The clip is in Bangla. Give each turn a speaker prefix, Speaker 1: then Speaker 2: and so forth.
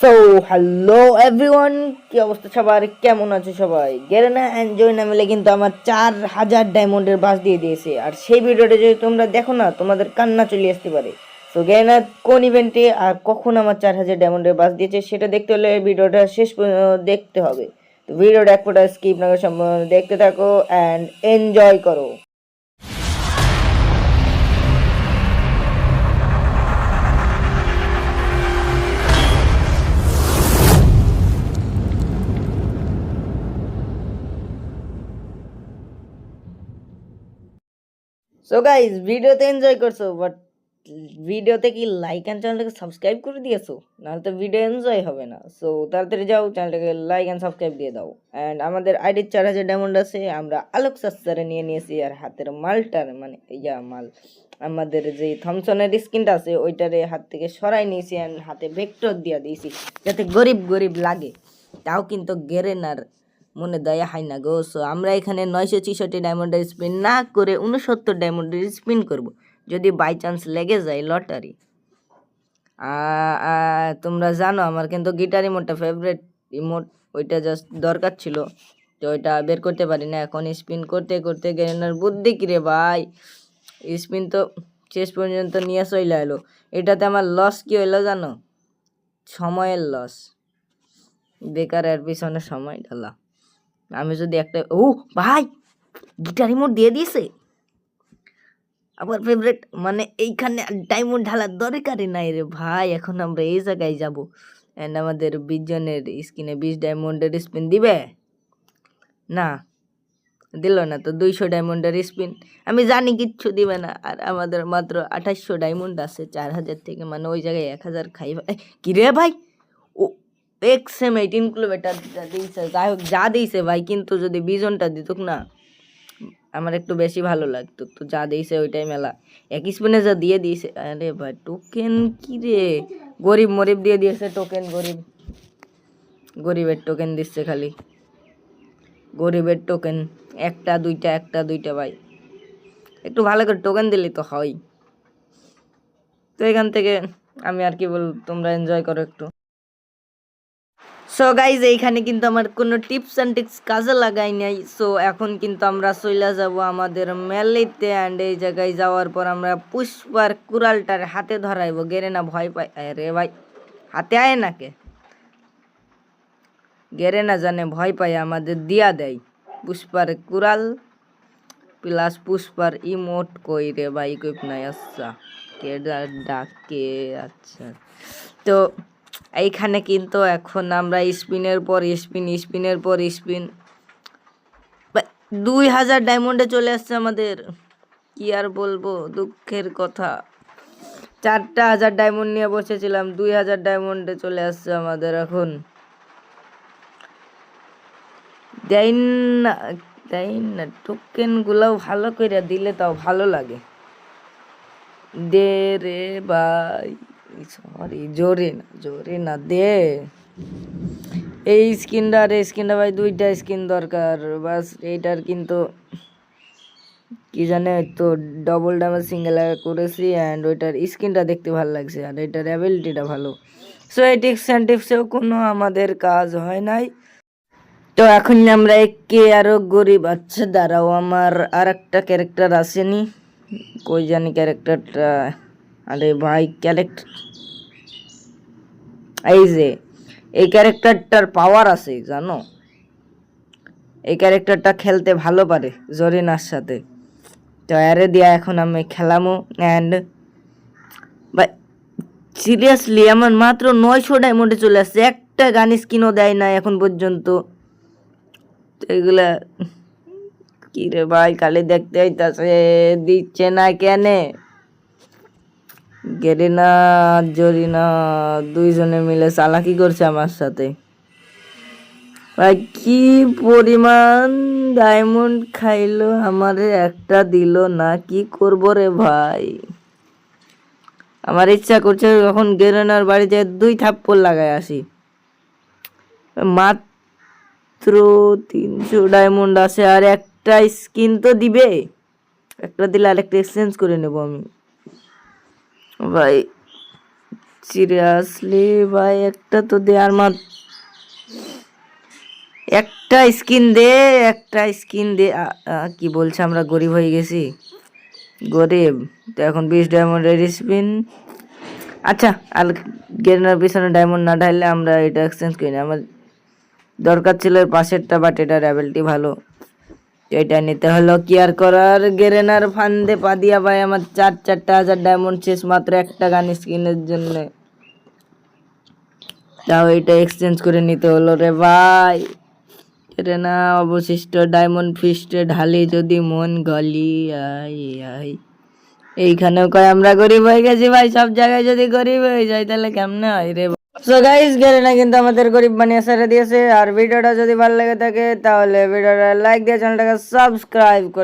Speaker 1: সো হ্যালো এভরিওয়ান কি অবস্থা সবার? কেমন আছে সবাই? গেরেনা এনজয় না মিলে কিন্তু আমার চার হাজার ডায়মন্ডের বাস দিয়ে দিয়েছে। আর সেই ভিডিওটা যদি তোমরা দেখো না, তোমাদের কান্না চলে আসতে পারে। সো গেরেনা, কোন ইভেন্টে আর কখন আমার চার হাজার ডায়মন্ডের বাস দিয়েছে, সেটা দেখতে হলে ভিডিওটা শেষ দেখতে হবে। তো ভিডিওটা এক ফোটা স্কিপ না দেখতে থাকো অ্যান্ড এনজয় করো। সো গাইজ ভিডিওতে এনজয় করছ বাট ভিডিওতে কি লাইক অ্যান্ড চ্যানেলটাকে সাবস্ক্রাইব করে দিয়েছ? নাহলে তো ভিডিও এনজয় হবে না। সো তাড়াতাড়ি যাও চ্যানেলটাকে লাইক অ্যান্ড সাবস্ক্রাইব দিয়ে দাও। অ্যান্ড আমাদের আইডির চার হাজার ডায়মন্ড আছে, আমরা আলোক সাস্তারে নিয়ে নিয়েছি, আর হাতের মালটার মানে ইয়া মাল, আমাদের যে থমসনের স্কিনটা আছে, ওইটারে হাত থেকে সরাই নিয়েছি অ্যান্ড হাতে ভেক্টর দিয়ে দিয়েছি, যাতে গরিব গরিব লাগে। তাও কিন্তু গেরেনার মনে দয়া হয় না গো। সো আমরা এখানে নয়শো ছিষট্টি ডায়মন্ডের স্পিন না করে উনসত্তর ডায়মন্ডের স্পিন করব। যদি বাই চান্স লেগে যায় লটারি তোমরা জানো আমার কিন্তু গিটার ইমোটটা ফেভারেট ইমোট ওইটা জাস্ট দরকার ছিল। তো ওইটা বের করতে পারি না। এখন স্পিন করতে করতে গেলেনার বুদ্ধি কিরে ভাই? স্পিন তো শেষ পর্যন্ত নিয়ে চলে এলো। এটাতে আমার লস কি হইল জানো? সময়ের লস বেকার এর পিছনে সময় ঢালা। আমি যদি একটা, ও ভাই, গিটার রিমোট দিয়ে দিয়েছে। আমার ফেভারিট মানে এইখানে ডায়মন্ড ঢালার দরকারই নাই রে ভাই, এখন আমরা এই জায়গায় যাব। অ্যান্ড আমাদের বিশ জনের স্কিনে বিশ ডায়মন্ডের স্পিন দিবে? না, দিল না তো দুইশো ডায়মন্ডের স্পিন আমি জানি কিচ্ছু দিবে না, আর আমাদের মাত্র আঠাশশো ডায়মন্ড আছে, চার হাজার থেকে মানে ওই জায়গায় এক হাজার খাই ভাই কি রে ভাই? এক সেম এইটিন কিলোমিটার দিয়েছে, যাই হোক, যা দিয়েছে ভাই, কিন্তু যদি বিজনটা দিতুক না, আমার একটু বেশি ভালো লাগতো, তো যা দিয়েছে ওইটাই মেলা। এক স্পিনে যা দিয়ে দিয়েছে, আরে ভাই টোকেন কি রে? গরিব মরিব দিয়ে দিয়েছে টোকেন গরিব। গরিবের টোকেন দিচ্ছে খালি। গরিবের টোকেন একটা, দুইটা একটা, দুইটা ভাই। একটু ভালো করে টোকেন দিলে তো হয়। তো এখান থেকে আমি আর কি বল তোমরা এনজয় করো একটু। সো গাইজ এইখানে কিন্তু আমার কোনো টিপস অ্যান্ড টিক্স কাজে লাগাই নাই। সো এখন কিন্তু আমরা চলে যাব আমাদের মেলেতে অ্যান্ড এই জায়গায় যাওয়ার পর আমরা পুষ্পার কুড়ালটার হাতে ধরাইবো। গেরে না ভয় পাই রে ভাই, হাতে আয় নাকে গেরে না জানে ভয় পায়, আমাদের দিয়া দেয়। পুষ্পার কুড়াল প্লাস পুষ্পার ইমোট কই রে ভাই কই নাই আচ্ছা। কে ডাকে আচ্ছা। তো এইখানে কিন্তু এখন আমরা স্পিনের পর স্পিন, স্পিনের পর স্পিন। দুই হাজার ডায়মন্ডে চলে আসছে আমাদের। কি আর বলব, দুঃখের কথা। চারটা হাজার ডায়মন্ড নিয়ে বসেছিলাম, দুই হাজার ডায়মন্ডে চলে আসছে আমাদের এখন। দেয় না দেয় না ভালো করে দিলে তাও ভালো লাগে। দে রে ভাই। সরি, জোরে না জোরে না দে। এই স্কিনটা আর এই স্কিনটা ভাই দুইটা স্কিন দরকার, বাস এইটার কিন্তু কি জানে তো ডবল ড্যামেজ সিঙ্গেল করেছি অ্যান্ড ওইটার স্কিনটা দেখতে ভালো লাগছে আর এটার অ্যাবিলিটিটা ভালো। সো এই টিপস অ্যান্ড টিপসেও কোনো আমাদের কাজ হয় নাই। তো এখন আমরা একে আরও গরিব আচ্ছা দাঁড়াও, আমার আর একটা ক্যারেক্টার আসেনি। কই জানি ক্যারেক্টারটা আরে ভাই ক্যারেক্টার এই যে, এই ক্যারেক্টারটার পাওয়ার আছে, জানো? এই ক্যারেক্টারটা খেলতে ভালো পারে জরিনার সাথে। তো আরে দিয়া এখন আমি খেলামো অ্যান্ড ভাই সিরিয়াসলি আমার মাত্র নয়শো ডায়মন্ডে চলে আসছে, একটা গান স্কিনও দেয় না এখন পর্যন্ত। এগুলা কি রে ভাই, খালি দেখতে হইতাছে দিচ্ছে না কেনে? গেরিনা, জরিনা দুইজনে মিলে চালাকি করছে আমার সাথে। ভাই, কি পরিমাণ ডায়মন্ড খাইলো, আমারে একটা দিল না, কি করব রে ভাই? আমার ইচ্ছা করছে যখন গেরেনার বাড়িতে দুই থাপ্পড় লাগায় আসি। মাত্র তিনশো ডায়মন্ড আছে, আর একটা স্কিন তো দিবে। একটা দিলে আরেকটা এক্সচেঞ্জ করে নেব আমি। ভাই সিরিয়াসলি ভাই, একটা তো দেয়ার মাত একটা স্কিন দে, একটা স্কিন দে। কি বলছে, আমরা গরিব হয়ে গেছি। গরিব, তো এখন বিশ ডায়মন্ডের স্পিন আচ্ছা আর গেরিনার পিছনে ডায়মন্ড না ঢাললে আমরা এটা এক্সচেঞ্জ করি না। আমার দরকার ছিল পাশেরটা বাট এটার অ্যাবিলিটি ভালো। এটা নিতে হলো কি আর করার? গেরেনার ফান্দে পা দিয়া ভাই, আমার চার, চারটা হাজার ডায়মন্ড শেষ, মাত্র একটা গান স্কিনের জন্য। তাও এটা এক্সচেঞ্জ করে নিতে হলো রে ভাই। না, অবশিষ্ট ডায়মন্ড ফিস্টে ঢালি যদি মন গলি, আই আই। এইখানেও কয়, আমরা গরিব হয়ে গেছি ভাই, সব জায়গায় যদি গরিব হয়ে যাই, তাহলে কেমনে হয় রে সো গাইস গেলে না কিন্তু আমাদের গরিব বানিয়ে ছেড়ে দিয়েছে আর ভিডিওটা যদি ভালো লেগে থাকে তাহলে ভিডিওটা লাইক দিয়ে চ্যানেলটাকে সাবস্ক্রাইব করে